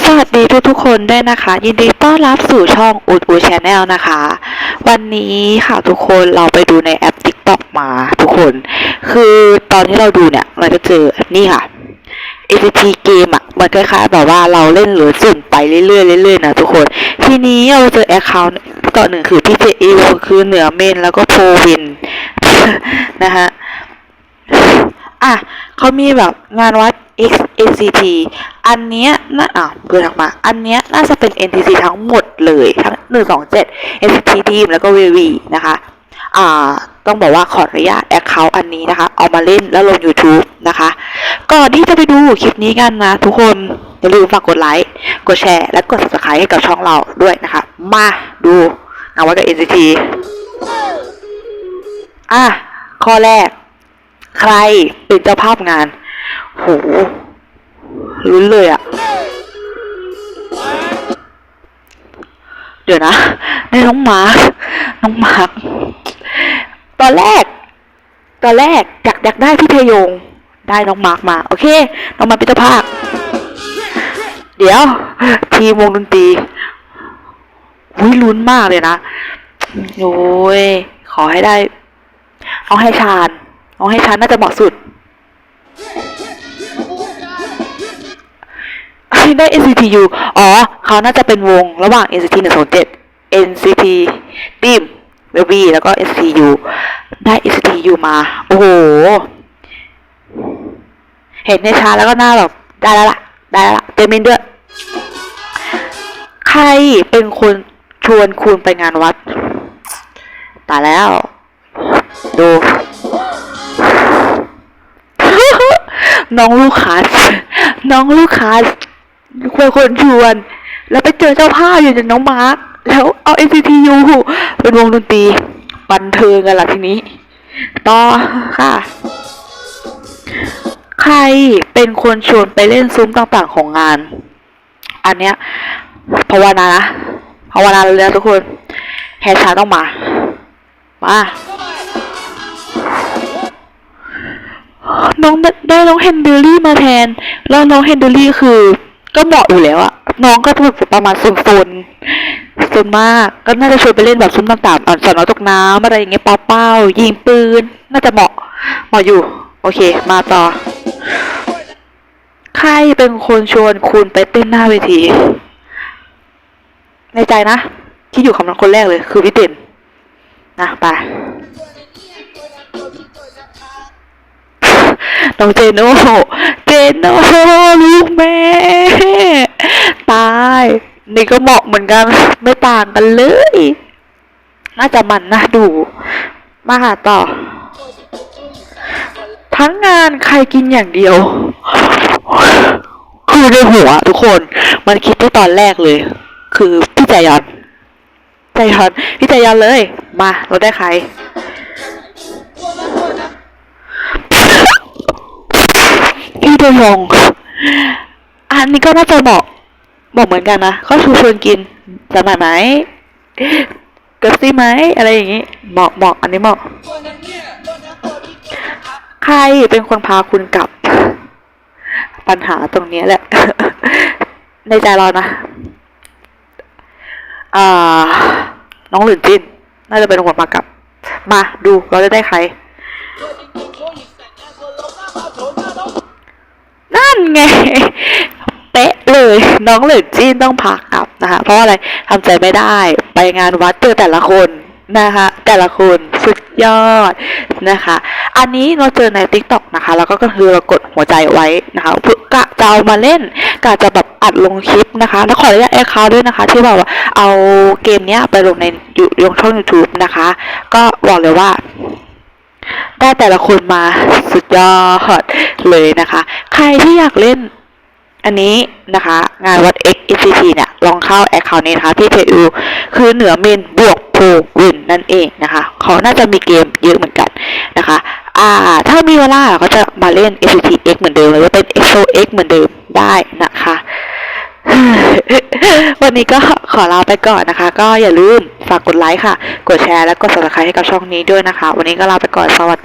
สวัสดีทุกทุกคนด้วยนะคะ ยินดีต้อนรับสู่ช่องอูดอูชแนลนะคะ วันนี้ค่ะทุกคนเราไปดูในแอป TikTok มาทุกคน คือตอนที่เราดูเนี่ย เราจะเจอนี่ค่ะ ACT เกมอะมันคล้ายๆแบบว่าเราเล่นหรือสุ่มไปเรื่อยๆเรื่อยๆนะทุกคน ทีนี้เราเจอแอคเคาท์ก่อนหนึ่งคือพี่เจอิวคือเหนือเมนแล้วก็โพวิน นะฮะอะเขามีแบบงานวัด X NCT อันเนี้ยน่าอะเกิดออกมา อันเนี้ยน่าจะเป็น NTC ทั้งหมดเลยทั้ง127 NCT Team แล้วก็ VV นะคะ อ่า ต้องบอกว่าขออนุญาตแอคเคาท์อันนี้นะคะ เอามาเล่นแล้วลง YouTube นะคะ ก่อนที่จะไปดูคลิปนี้กันนะทุกคน อย่าลืมฝากกดไลค์ กดแชร์ และกด subscribe ให้กับช่องเราด้วยนะคะ มาดูงานวัดกับ NCT อะข้อแรก ใครเป็นเจ้าภาพงาน โหลุ้นเลยอะเดี๋ยวนะ ได้น้องมาร์คน้องมาร์คตอนแรก ตอนแรกอยากอยากได้พี่เพยง ได้น้องมาร์คมา โอเค น้องมาร์คเป็นเจ้าภาพเดี๋ยว ทีมวงดนตรีวิลุ้นมากเลยนะ โอ้ย ขอให้ได้ น้องให้ชาญน้องให้ชาญน่าจะเหมาะสุด ได้ NCTU อ๋อ เขาน่าจะเป็นวงระหว่าง NCT 127 NCT DIM w b แล้วก็ NCTU ได้ NCTU มา โอ้โห เห็นในชาแล้วก็หน้าแบบได้แล้วล่ะ ได้แล้วล่ะเต็มมินด้วย ใครเป็นคนชวนคุณไปงานวัด ตายแล้ว ดูน้องลูกค้าน้องลูกค้า ควรคนชวน แล้วไปเจอเจ้าภาพอยู่ในน้องมาร์คแล้วเอา NCTU เป็นวงดนตรีบันเทิงกันละทีนี้ ต่อค่ะ ใครเป็นคนชวนไปเล่นซุ้มต่างๆของงาน อันเนี้ยภาวนานะภาวนาเลยนะทุกคนแฮชาต้องมา มาน้องได้น้องเฮนเดอรี่มาแทน แล้วน้องเฮนเดอรี่คือ ก็เหมาะอยู่แล้วอะน้องก็แบบประมาณโซนโซนโซนมาก ก็น่าจะชวนไปเล่นแบบซุ้มต่างๆอ่อนสอนน้อตกน้ำอะไรอย่างเงี้ยเป้าเป้าๆยิงปืน น่าจะเหมาะเหมาะอยู่ โอเค มาต่อ ใครเป็นคนชวนคุณไปเต้นหน้าเวที ในใจนะ ที่อยู่คำนั้นคนแรกเลย คือพี่เด่นนะไปน้องเจโน่ เจโน่ลูกแม่ ตาย นี่ก็เหมาะเหมือนกัน ไม่ต่างกันเลย น่าจะมันนะดู มาหาต่อ ทั้งงานใครกินอย่างเดียว คือในหัวทุกคน มันคิดที่ตอนแรกเลย คือพี่ใจยอน ใจยอน พี่ใจยอนเลย มา เราได้ใคร พี่เดยง อันนี้ก็น่าจะเหมาะเหมาะเหมือนกันนะเขาชูชวนกินจำได้ไหมเกิร์ซี่ไหมอะไรอย่างงี้เหมาะเหมาะอันนี้เหมาะ ใครเป็นคนพาคุณกลับ ปัญหาตรงนี้แหละ ในใจเรานะอ่าน้องหลุนจินน่าจะเป็นคนพากลับ มาดูเราจะได้ใคร ไง เป๊ะเลย น้องเหลือจีนต้องพากกลับนะคะ เพราะอะไรทำใจไม่ได้ ไปงานวัดเจอแต่ละคนนะคะ แต่ละคนสุดยอดนะคะ อันนี้เราเจอใน t ิ k t o k นะคะ แล้วก็คือเรากดหัวใจไว้นะคะเพื่อกะจะเอามาเล่นกะจะแบบอัดลงคลิปนะคะ แล้วขออนุญาตแอคเคาท์ด้วยนะคะ ที่แบบว่าเอาเกมเนี้ยไปลงในยูลงช่อง YouTube นะคะ ก็บอกเลยว่า ได้แต่ละคนมาสุดยอดเลยนะคะ ใครที่อยากเล่นอันนี้นะคะ งานวัด X E C T เนี่ย ลองเข้าแอคเคาท์นี้นะคะที่ PU คือเหนือเมนบวกโพวินนั่นเองนะคะ เขาน่าจะมีเกมเยอะเหมือนกันนะคะ อ่า ถ้ามีเวลาก็จะมาเล่น S C T X เหมือนเดิมหรือว่าเป็น EXO X เหมือนเดิมได้นะคะ วันนี้ก็ขอลาไปก่อนนะคะ ก็อย่าลืมฝากกดไลค์ค่ะ กดแชร์และกด subscribe ให้กับช่องนี้ด้วยนะคะ วันนี้ก็ลาไปก่อนสวัสดี